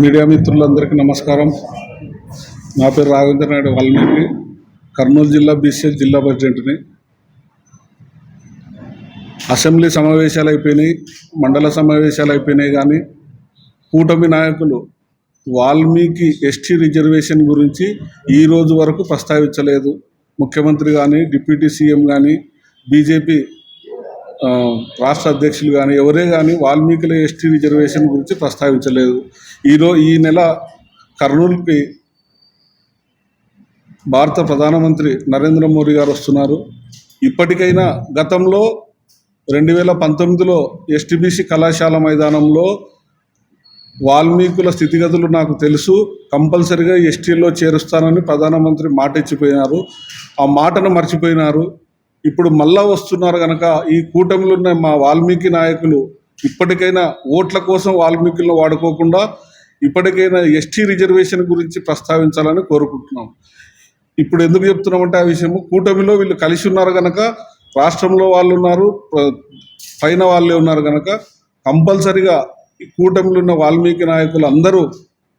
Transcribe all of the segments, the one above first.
Media మిత్రులందరికీ నమస్కారం. నా పేరు రాఘవేంద్ర నాయుడు వాల్మీకి కర్నూలు జిల్లా బీసీఎల్ జిల్లా ప్రెసిడెంట్ని. అసెంబ్లీ సమావేశాలు అయిపోయినాయి మండల సమావేశాలు అయిపోయినాయి కానీ కూటమి నాయకులు వాల్మీకి ఎస్టీ రిజర్వేషన్ గురించి ఈ రోజు వరకు ప్రస్తావించలేదు. ముఖ్యమంత్రి కానీ డిప్యూటీ సీఎం కానీ బీజేపీ రాష్ట్ర అధ్యక్షులు కానీ ఎవరే కానీ వాల్మీకుల ఎస్టీ రిజర్వేషన్ గురించి ప్రస్తావించలేదు. ఈరో ఈ నెల కర్నూలుకి భారత ప్రధానమంత్రి నరేంద్ర మోడీ గారు వస్తున్నారు. ఇప్పటికైనా గతంలో రెండు వేల పంతొమ్మిదిలో ఎస్టీబీసీ కళాశాల మైదానంలో వాల్మీకుల స్థితిగతులు నాకు తెలుసు. కంపల్సరిగా ఎస్టీలో చేరుస్తానని ప్రధానమంత్రి మాట ఇచ్చిపోయినారు ఆ మాటను మర్చిపోయినారు. ఇప్పుడు మళ్ళా వస్తున్నారు కనుక ఈ కూటమిలో ఉన్న మా వాల్మీకి నాయకులు ఇప్పటికైనా ఓట్ల కోసం వాల్మీకులను వాడుకోకుండా ఇప్పటికైనా ఎస్టీ రిజర్వేషన్ గురించి ప్రస్తావించాలని కోరుకుంటున్నాం. ఇప్పుడు ఎందుకు చెప్తున్నామంటే ఆ విషయము కూటమిలో వీళ్ళు కలిసి ఉన్నారు కనుక రాష్ట్రంలో వాళ్ళు ఉన్నారు పైన వాళ్ళే ఉన్నారు కనుక కంపల్సరిగా కూటమిలో ఉన్న వాల్మీకి నాయకులు అందరూ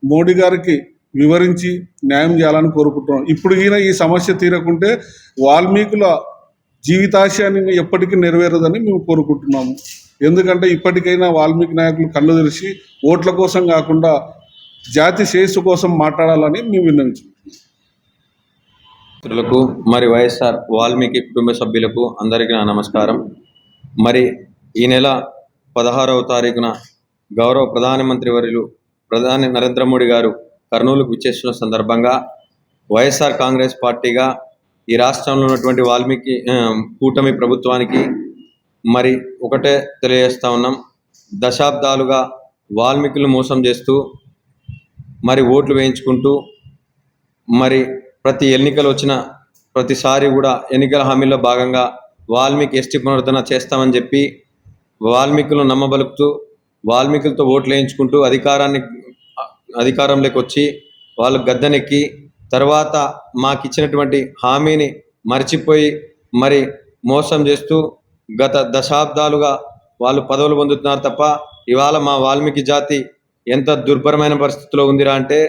మోడీ గారికి వివరించి న్యాయం చేయాలని కోరుకుంటున్నాం. ఇప్పుడు ఈయన ఈ సమస్య తీరకుంటే వాల్మీకుల జీవితాశయాన్ని ఎప్పటికీ నెరవేరదని మేము కోరుకుంటున్నాము. ఎందుకంటే ఇప్పటికైనా వాల్మీకి నాయకులు కళ్ళు తెరిచి ఓట్ల కోసం కాకుండా జాతి శ్రేయస్సు కోసం మాట్లాడాలని మేము విన్నవించుకుంటున్నాము మరి వైఎస్ఆర్ వాల్మీకి కుటుంబ సభ్యులకు అందరికీ నా నమస్కారం. మరి ఈ నెల పదహారవ తారీఖున గౌరవ ప్రధానమంత్రి వర్యులు ప్రధాని నరేంద్ర మోడీ గారు కర్నూలుకు విచ్చేస్తున్న సందర్భంగా వైఎస్ఆర్ కాంగ్రెస్ పార్టీగా ఈ రాష్ట్రంలో ఉన్నటువంటి వాల్మీకి కూటమి ప్రభుత్వానికి మరి ఒకటే తెలియజేస్తా ఉన్నాం. దశాబ్దాలుగా వాల్మీకులు మోసం చేస్తూ మరి ఓట్లు వేయించుకుంటూ మరి ప్రతి ఎన్నికలు వచ్చిన ప్రతిసారి కూడా ఎన్నికల హామీలో భాగంగా వాల్మీకి ఎస్టీ పునరుద్ధరణ చేస్తామని చెప్పి వాల్మీకులను నమ్మబలుపుతూ వాల్మీకులతో ఓట్లు వేయించుకుంటూ అధికారాన్ని అధికారంలోకి వచ్చి వాళ్ళు గద్దెనెక్కి తర్వాత మాకు ఇచ్చినటువంటి హామీని మర్చిపోయి మరి మోసం చేస్తూ గత దశాబ్దాలుగా వాళ్ళు పదవులు పొందుతున్నారు తప్ప ఇవాళ మా వాల్మీకి జాతి ఎంత దుర్భరమైన పరిస్థితిలో ఉందిరా అంటే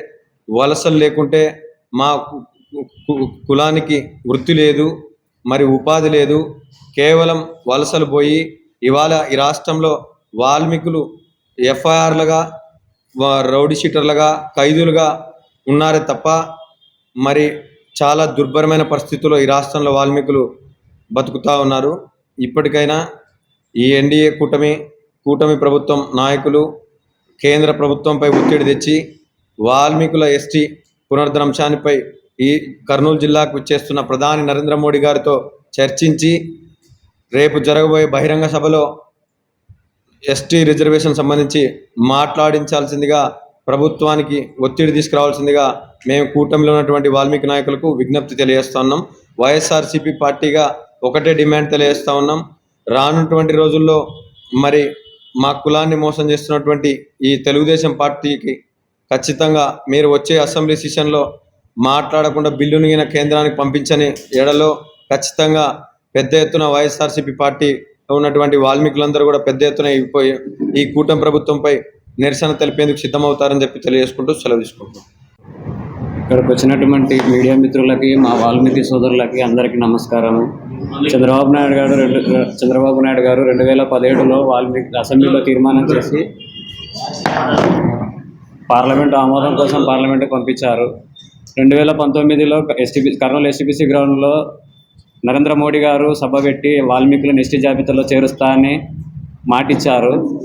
వలసలు లేకుంటే మా కు- కులానికి వృత్తి లేదు మరి ఉపాధి లేదు. కేవలం వలసలు పోయి ఇవాళ ఈ రాష్ట్రంలో వాల్మీకులు ఎఫ్ఐఆర్లుగా రౌడీ షీటర్లుగా ఖైదీలుగా ఉన్నారే తప్ప మరి చాలా దుర్భరమైన పరిస్థితుల్లో ఈ రాష్ట్రంలో వాల్మీకులు బతుకుతూ ఉన్నారు. ఇప్పటికైనా ఈ ఎన్డీఏ కూటమి కూటమి ప్రభుత్వం నాయకులు కేంద్ర ప్రభుత్వంపై ఒత్తిడి తెచ్చి వాల్మీకుల ఎస్టీ పునర్ధనంశానిపై ఈ కర్నూలు జిల్లాకు చేస్తున్న ప్రధాని నరేంద్ర మోడీ గారితో చర్చించి రేపు జరగబోయే బహిరంగ సభలో ఎస్టీ రిజర్వేషన్ సంబంధించి మాట్లాడించాల్సిందిగా ప్రభుత్వానికి ఒత్తిడి తీసుకురావాల్సిందిగా మేము కూటమిలో ఉన్నటువంటి వాల్మీకి నాయకులకు విజ్ఞప్తి తెలియజేస్తా ఉన్నాం. వైఎస్ఆర్సీపీ పార్టీగా ఒకటే డిమాండ్ తెలియజేస్తా ఉన్నాం. రానున్నటువంటి రోజుల్లో మరి మా కులాన్ని మోసం చేస్తున్నటువంటి ఈ తెలుగుదేశం పార్టీకి ఖచ్చితంగా మీరు వచ్చే అసెంబ్లీ సెషన్లో మాట్లాడకుండా బిల్లును గిన కేంద్రానికి పంపించని ఎడలో ఖచ్చితంగా పెద్ద ఎత్తున వైఎస్ఆర్సీపీ పార్టీ ఉన్నటువంటి వాల్మీకులందరూ కూడా పెద్ద ఎత్తున ఈ ఈ కూటమి ప్రభుత్వంపై నిరసన తెలిపేందుకు సిద్ధమవుతారని చెప్పి తెలియజేసుకుంటూ సెలవు తీసుకుంటున్నాం. ఇక్కడికి వచ్చినటువంటి మీడియా మిత్రులకి మా వాల్మీకి సోదరులకి అందరికీ నమస్కారము. చంద్రబాబు నాయుడు గారు రెండు చంద్రబాబు నాయుడు గారు రెండు వేల పదిహేడులో వాల్మీకి అసెంబ్లీలో తీర్మానం చేసి పార్లమెంట్ ఆమోదం కోసం పార్లమెంట్కి పంపించారు. రెండు వేల పంతొమ్మిదిలో ఎస్టీబీ కర్నూలు ఎస్టీబీసీ గ్రౌండ్లో నరేంద్ర మోడీ గారు సభ పెట్టి వాల్మీకులను ఎస్టీ జాబితాలో చేరుస్తా అని మాటిచ్చారు.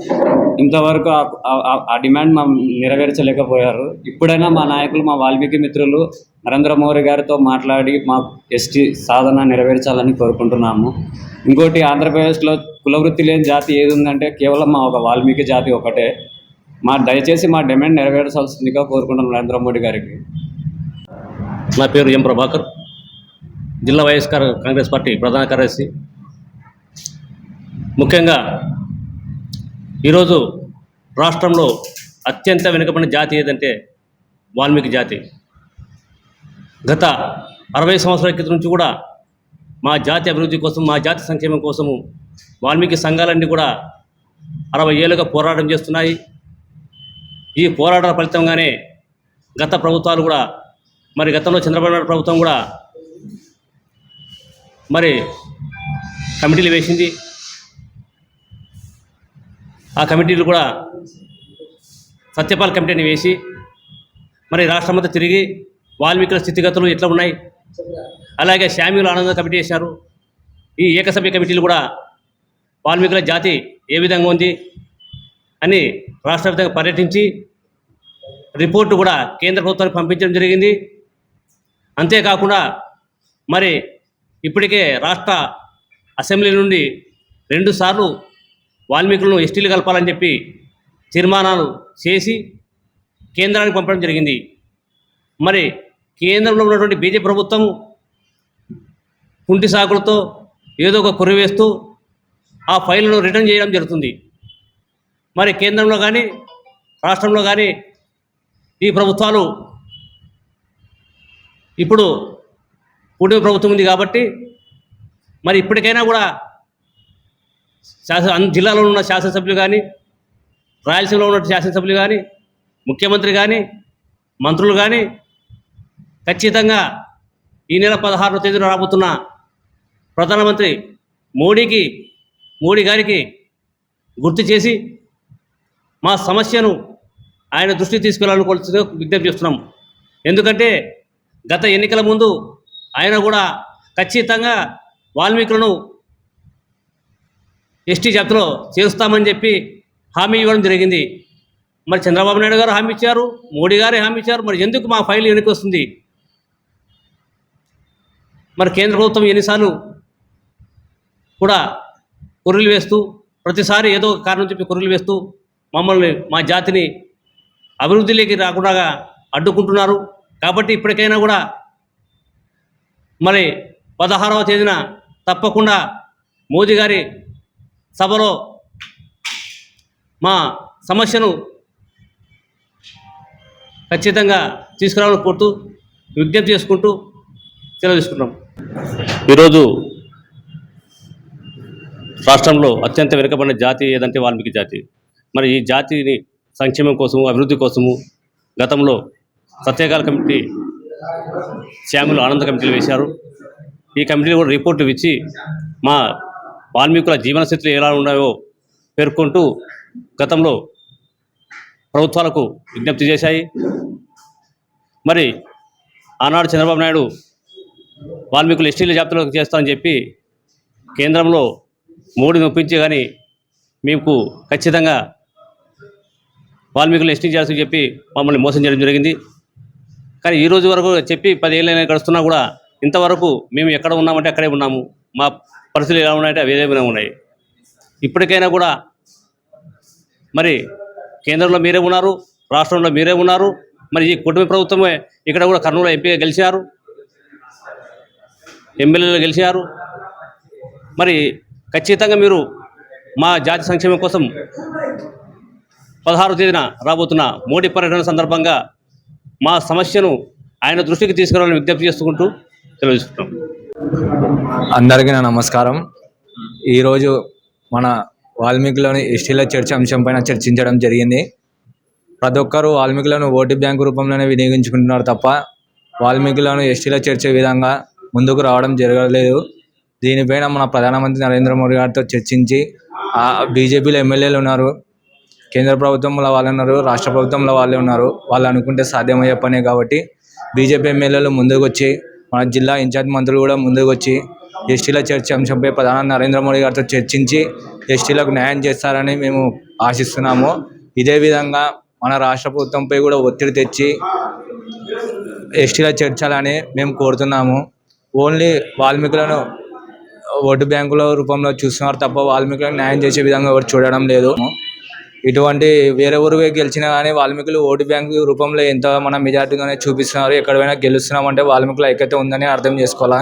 ఇంతవరకు ఆ- డిమాండ్ మా నెరవేర్చలేకపోయారు. ఇప్పుడైనా మా నాయకులు మా వాల్మీకి మిత్రులు నరేంద్ర మోడీ గారితో మాట్లాడి మా ఎస్టీ సాధన నెరవేర్చాలని కోరుకుంటున్నాము. ఇంకోటి ఆంధ్రప్రదేశ్లో కులవృత్తి లేని జాతి ఏది ఉందంటే కేవలం మా ఒక వాల్మీకి జాతి ఒకటే. మా దయచేసి మా డిమాండ్ నెరవేర్చాల్సిందిగా కోరుకుంటున్నాం నరేంద్ర మోడీ గారికి. నా పేరు ఎం ప్రభాకర్. జిల్లా వైఎస్ఆర్ కాంగ్రెస్ పార్టీ ప్రధాన కార్యదర్శి. ముఖ్యంగా ఈరోజు రాష్ట్రంలో అత్యంత వెనుకబడిన జాతి ఏదంటే వాల్మీకి జాతి. గత అరవై సంవత్సరాల క్రితం నుంచి కూడా మా జాతి అభివృద్ధి కోసం మా జాతి సంక్షేమం కోసము వాల్మీకి సంఘాలన్నీ కూడా అరవై ఏళ్ళుగా పోరాటం చేస్తున్నాయి. ఈ పోరాటాల ఫలితంగానే గత ప్రభుత్వాలు కూడా మరి గతంలో చంద్రబాబు నాయుడు ప్రభుత్వం కూడా మరి కమిటీలు వేసింది. ఆ కమిటీలు కూడా సత్యపాల్ కమిటీని వేసి మరి రాష్ట్రమంతా తిరిగి వాల్మీకుల స్థితిగతులు ఎట్లా ఉన్నాయి? అలాగే శామ్యుల ఆనంద కమిటీ వేశారు. ఈ ఏకసభ్య కమిటీలు కూడా వాల్మీకుల జాతి ఏ విధంగా ఉంది అని రాష్ట్ర పర్యటించి రిపోర్టు కూడా కేంద్ర ప్రభుత్వానికి పంపించడం జరిగింది. అంతేకాకుండా మరి ఇప్పటికే రాష్ట్ర అసెంబ్లీ నుండి రెండుసార్లు వాల్మీకులను ఎస్టీలు కలపాలని చెప్పి తీర్మానాలు చేసి కేంద్రానికి పంపడం జరిగింది. మరి కేంద్రంలో ఉన్నటువంటి బీజేపీ ప్రభుత్వం కుంటి సాకులతో ఏదో ఒక కుర్రి వేస్తూ ఆ ఫైల్ను రిటర్న్ చేయడం జరుగుతుంది. మరి కేంద్రంలో కానీ రాష్ట్రంలో కానీ ఈ ప్రభుత్వాలు ఇప్పుడు కూటమి ప్రభుత్వం ఉంది కాబట్టి మరి ఇప్పటికైనా కూడా శాసన జిల్లాలో ఉన్న శాసనసభ్యులు కానీ రాయలసీమలో ఉన్న శాసనసభ్యులు కానీ ముఖ్యమంత్రి కానీ మంత్రులు కానీ ఖచ్చితంగా ఈ నెల పదహారవ తేదీన రాబోతున్న ప్రధానమంత్రి మోడీకి మోడీ గారికి గుర్తు చేసి మా సమస్యను ఆయన దృష్టికి తీసుకెళ్ళాలనుకోవాల్సిందిగా విజ్ఞప్తి చేస్తున్నాం. ఎందుకంటే గత ఎన్నికల ముందు ఆయన కూడా ఖచ్చితంగా వాల్మీకులను ఎస్టీ జాబితాలో చేరుస్తామని చెప్పి హామీ ఇవ్వడం జరిగింది. మరి చంద్రబాబు నాయుడు గారు హామీ ఇచ్చారు మోడీ గారే హామీ ఇచ్చారు మరి ఎందుకు మా ఫైల్ వెనక్కి వస్తుంది? మరి కేంద్ర ప్రభుత్వం ఎన్నిసార్లు కూడా కొర్రీలు వేస్తూ ప్రతిసారి ఏదో ఒక కారణం చెప్పి కొర్రీలు వేస్తూ మమ్మల్ని మా జాతిని అభివృద్ధిలోకి రాకుండా అడ్డుకుంటున్నారు. కాబట్టి ఇప్పటికైనా కూడా మరి పదహారవ తేదీన తప్పకుండా మోదీ గారి సభలో మా సమస్యను ఖచ్చితంగా తీసుకురావాలని కోరుతూ విజ్ఞప్తి చేసుకుంటూ సెలవు తీసుకుంటున్నాం. ఈరోజు రాష్ట్రంలో అత్యంత వెనుకబడిన జాతి ఏదంటే వాల్మీకి జాతి. మరి ఈ జాతిని సంక్షేమం కోసము అభివృద్ధి కోసము గతంలో సత్యకాల కమిటీ శ్యాములు ఆనంద కమిటీలు వేశారు. ఈ కమిటీలు కూడా రిపోర్టు ఇచ్చి మా వాల్మీకుల జీవన స్థితులు ఎలా ఉన్నాయో పేర్కొంటూ గతంలో ప్రభుత్వాలకు విజ్ఞప్తి చేశాయి. మరి ఆనాడు చంద్రబాబు నాయుడు వాల్మీకులు ఎస్టీల జాబితాలోకి చేస్తామని చెప్పి కేంద్రంలో మోడీని ఒప్పించి కానీ మీకు ఖచ్చితంగా వాల్మీకులు ఎస్టీ చేస్తామని చెప్పి మమ్మల్ని మోసం చేయడం జరిగింది. కానీ ఈ రోజు వరకు చెప్పి పదేళ్ళైనా గడుస్తున్నా కూడా ఇంతవరకు మేము ఎక్కడ ఉన్నామంటే అక్కడే ఉన్నాము. మా పరిస్థితులు ఎలా ఉన్నాయంటే అవి ఏదైనా ఉన్నాయి. ఇప్పటికైనా కూడా మరి కేంద్రంలో మీరే ఉన్నారు రాష్ట్రంలో మీరే ఉన్నారు మరి ఈ కుటుంబ ప్రభుత్వమే ఇక్కడ కూడా కర్నూలు ఎంపీగా గెలిచారు ఎమ్మెల్యేలు గెలిచారు. మరి ఖచ్చితంగా మీరు మా జాతి సంక్షేమం కోసం పదహారు తేదీన రాబోతున్న మోడీ పర్యటన సందర్భంగా మా సమస్యను ఆయన దృష్టికి తీసుకురావాలని విజ్ఞప్తి చేసుకుంటూ తెలియజేస్తున్నాం. అందరికీ నా నమస్కారం. ఈరోజు మన వాల్మీకిలోని ఎస్టీల చర్చ అంశం పైన చర్చించడం జరిగింది. ప్రతి ఒక్కరూ వాల్మీకులను ఓటు బ్యాంకు రూపంలోనే వినియోగించుకుంటున్నారు తప్ప వాల్మీకులను ఎస్టీల చేర్చే విధంగా ముందుకు రావడం జరగలేదు. దీనిపైన మన ప్రధానమంత్రి నరేంద్ర మోడీ గారితో చర్చించి ఆ బీజేపీలో ఎమ్మెల్యేలు ఉన్నారు కేంద్ర ప్రభుత్వంలో వాళ్ళు ఉన్నారు రాష్ట్ర ప్రభుత్వంలో వాళ్ళే ఉన్నారు వాళ్ళు అనుకుంటే సాధ్యమయ్యే పనే కాబట్టి బీజేపీ ఎమ్మెల్యేలు ముందుకు వచ్చి మన జిల్లా ఇన్ఛార్జ్ మంత్రులు కూడా ముందుకు వచ్చి ఎస్టీల చర్చ అంశంపై ప్రధాని నరేంద్ర మోడీ గారితో చర్చించి ఎస్టీలకు న్యాయం చేస్తారని మేము ఆశిస్తున్నాము. ఇదే విధంగా మన రాష్ట్ర ప్రభుత్వంపై కూడా ఒత్తిడి తెచ్చి ఎస్టీల చేర్చాలని మేము కోరుతున్నాము. ఓన్లీ వాల్మీకులను ఓటు బ్యాంకుల రూపంలో చూస్తున్నారు తప్ప వాల్మీకులకు న్యాయం చేసే విధంగా ఎవరు చూడడం లేదు. ఇటువంటి వేరే ఊరు గెలిచినా కానీ వాల్మీకులు ఓటు బ్యాంకు రూపంలో ఎంత మన మెజార్టీగానే చూపిస్తున్నారు ఎక్కడైనా గెలుస్తున్నామంటే వాల్మీకుల ఐక్యత ఉందని అర్థం చేసుకోవాలా?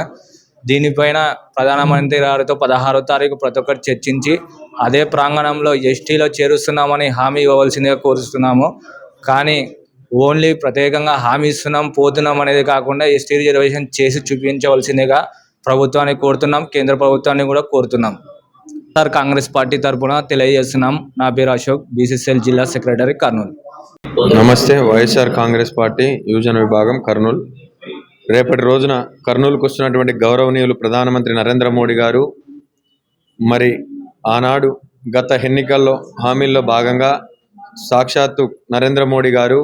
దీనిపైన ప్రధానమంత్రి గారితో పదహారో తారీఖు ప్రతి ఒక్కరు చర్చించి అదే ప్రాంగణంలో ఎస్టీలో చేరుస్తున్నామని హామీ ఇవ్వవలసిందిగా కోరుస్తున్నాము. కానీ ఓన్లీ ప్రత్యేకంగా హామీ ఇస్తున్నాం పోతున్నాం అనేది కాకుండా ఎస్టీ రిజర్వేషన్ చేసి చూపించవలసిందిగా ప్రభుత్వాన్ని కోరుతున్నాం కేంద్ర ప్రభుత్వాన్ని కూడా కోరుతున్నాం. సార్ కాంగ్రెస్ పార్టీ తరఫున తెలియజేస్తున్నాం. నా పేరు అశోక్ బీసీసీఎల్ జిల్లా సెక్రటరీ కర్నూలు. నమస్తే వైఎస్ఆర్ కాంగ్రెస్ పార్టీ యువజన విభాగం కర్నూలు. రేపటి రోజున కర్నూలుకు వస్తున్నటువంటి గౌరవనీయులు ప్రధానమంత్రి నరేంద్ర మోడీ గారు మరి ఆనాడు గత ఎన్నికల్లో హామీల్లో భాగంగా సాక్షాత్తు నరేంద్ర మోడీ గారు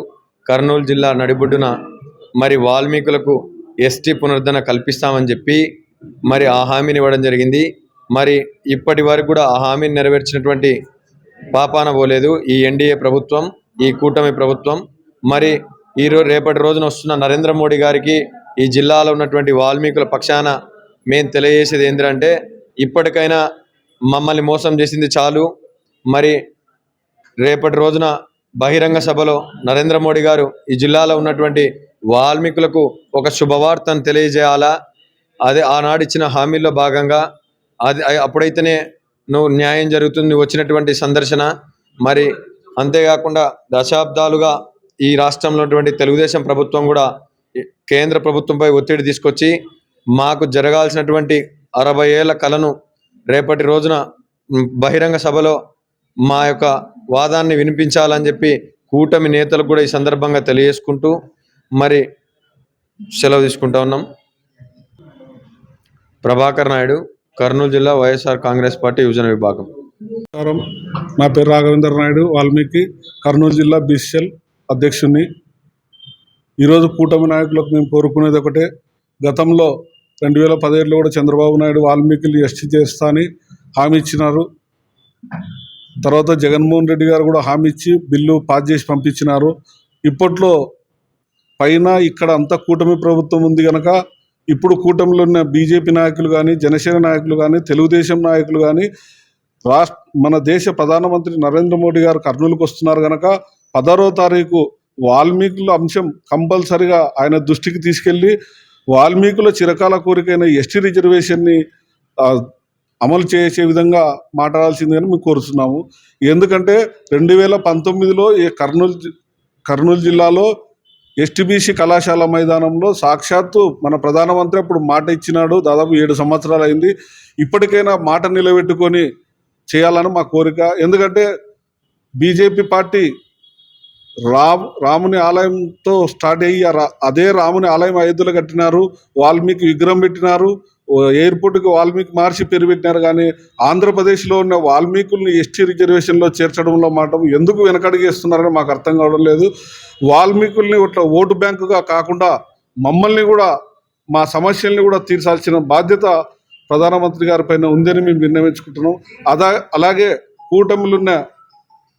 కర్నూలు జిల్లా నడిబొడ్డున మరి వాల్మీకులకు ఎస్టీ పునరుద్ధరణ కల్పిస్తామని చెప్పి మరి ఆ హామీని ఇవ్వడం జరిగింది. మరి ఇప్పటి వరకు కూడా ఆ హామీని నెరవేర్చినటువంటి పాపాన పోలేదు. ఈ ఎన్డీఏ ప్రభుత్వం ఈ కూటమి ప్రభుత్వం మరి ఈరోజు రేపటి రోజున వస్తున్న నరేంద్ర మోడీ గారికి ఈ జిల్లాలో ఉన్నటువంటి వాల్మీకుల పక్షాన మేము తెలియజేసేది ఏంటంటే ఇప్పటికైనా మమ్మల్ని మోసం చేసింది చాలు. మరి రేపటి రోజున బహిరంగ సభలో నరేంద్ర మోడీ గారు ఈ జిల్లాలో ఉన్నటువంటి వాల్మీకులకు ఒక శుభవార్తను తెలియజేయాలా? అదే ఆనాడిచ్చిన హామీల్లో భాగంగా అది అప్పుడైతేనే నువ్వు న్యాయం జరుగుతుంది వచ్చినటువంటి సందర్శన. మరి అంతేకాకుండా దశాబ్దాలుగా ఈ రాష్ట్రంలో ఉన్నటువంటి తెలుగుదేశం ప్రభుత్వం కూడా కేంద్ర ప్రభుత్వంపై ఒత్తిడి తీసుకొచ్చి మాకు జరగాల్సినటువంటి అరవై ఏళ్ళ కలను రేపటి రోజున బహిరంగ సభలో మా యొక్క వాదాన్ని వినిపించాలని చెప్పి కూటమి నేతలకు కూడా ఈ సందర్భంగా తెలియజేసుకుంటూ మరి సెలవు తీసుకుంటా ఉన్నాం. ప్రభాకర్ నాయుడు కర్నూలు జిల్లా వైఎస్ఆర్ కాంగ్రెస్ పార్టీ యువజన విభాగం. నా పేరు రాఘవేంద్ర నాయుడు వాల్మీకి కర్నూలు జిల్లా బీసీఎల్ అధ్యక్షుడిని ఈరోజు కూటమి నాయకులకు మేము కోరుకునేది ఒకటే గతంలో రెండు వేల పదిహేడులో కూడా చంద్రబాబు నాయుడు వాల్మీకిలు ఎస్టీ చేస్తా అని హామీ ఇచ్చినారు. తర్వాత జగన్మోహన్ రెడ్డి గారు కూడా హామీ ఇచ్చి బిల్లు పాస్ చేసి పంపించినారు. ఇప్పట్లో పైన ఇక్కడ అంతా కూటమి ప్రభుత్వం ఉంది కనుక ఇప్పుడు కూటమిలో ఉన్న బీజేపీ నాయకులు కానీ జనసేన నాయకులు కానీ తెలుగుదేశం నాయకులు కానీ రాష్ట్ర మన దేశ ప్రధానమంత్రి నరేంద్ర మోడీ గారు కర్నూలుకు వస్తున్నారు కనుక పదహారో తారీఖు వాల్మీకుల అంశం కంపల్సరిగా ఆయన దృష్టికి తీసుకెళ్ళి వాల్మీకుల చిరకాల కోరికైన ఎస్టీ రిజర్వేషన్ని అమలు చేసే విధంగా మాట్లాడాల్సిందని మేము కోరుతున్నాము. ఎందుకంటే రెండు వేల పంతొమ్మిదిలో ఈ కర్నూలు కర్నూలు జిల్లాలో ఎస్టీబీసీ కళాశాల మైదానంలో సాక్షాత్తు మన ప్రధానమంత్రి అప్పుడు మాట ఇచ్చినాడు దాదాపు ఏడు సంవత్సరాలు అయింది. ఇప్పటికైనా మాట నిలబెట్టుకొని చేయాలని మా కోరిక. ఎందుకంటే బీజేపీ పార్టీ రామ్ రాముని ఆలయంతో స్టార్ట్ అయ్యి రా- అదే రాముని ఆలయం అయోధ్యలో కట్టినారు వాల్మీకి విగ్రహం పెట్టినారు ఎయిర్పోర్ట్కి వాల్మీకి మార్చి పేరు పెట్టినారు కానీ ఆంధ్రప్రదేశ్లో ఉన్న వాల్మీకుల్ని ఎస్టీ రిజర్వేషన్లో చేర్చడంలో మాట ఎందుకు వెనకడిగేస్తున్నారని మాకు అర్థం కావడం లేదు. వాల్మీకుల్ని ఇట్లా ఓటు బ్యాంకుగా కాకుండా మమ్మల్ని కూడా మా సమస్యల్ని కూడా తీర్చాల్సిన బాధ్యత ప్రధానమంత్రి గారి పైన ఉందని మేము విన్నవించుకుంటున్నాం. అదా అలాగే కూటమిలున్న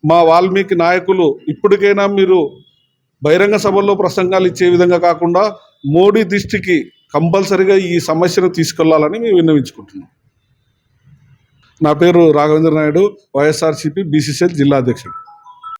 మా వాల్మీకి నాయకులు ఇప్పటికైనా మీరు బహిరంగ సభల్లో ప్రసంగాలు ఇచ్చే విధంగా కాకుండా మోడీ దృష్టికి కంపల్సరిగా ఈ సమస్యను తీసుకెళ్ళాలని మేము విన్నవించుకుంటున్నాం. నా పేరు రాఘవేంద్ర నాయుడు వైఎస్ఆర్సీపీ బీసీసీఎల్ జిల్లా అధ్యక్షుడు.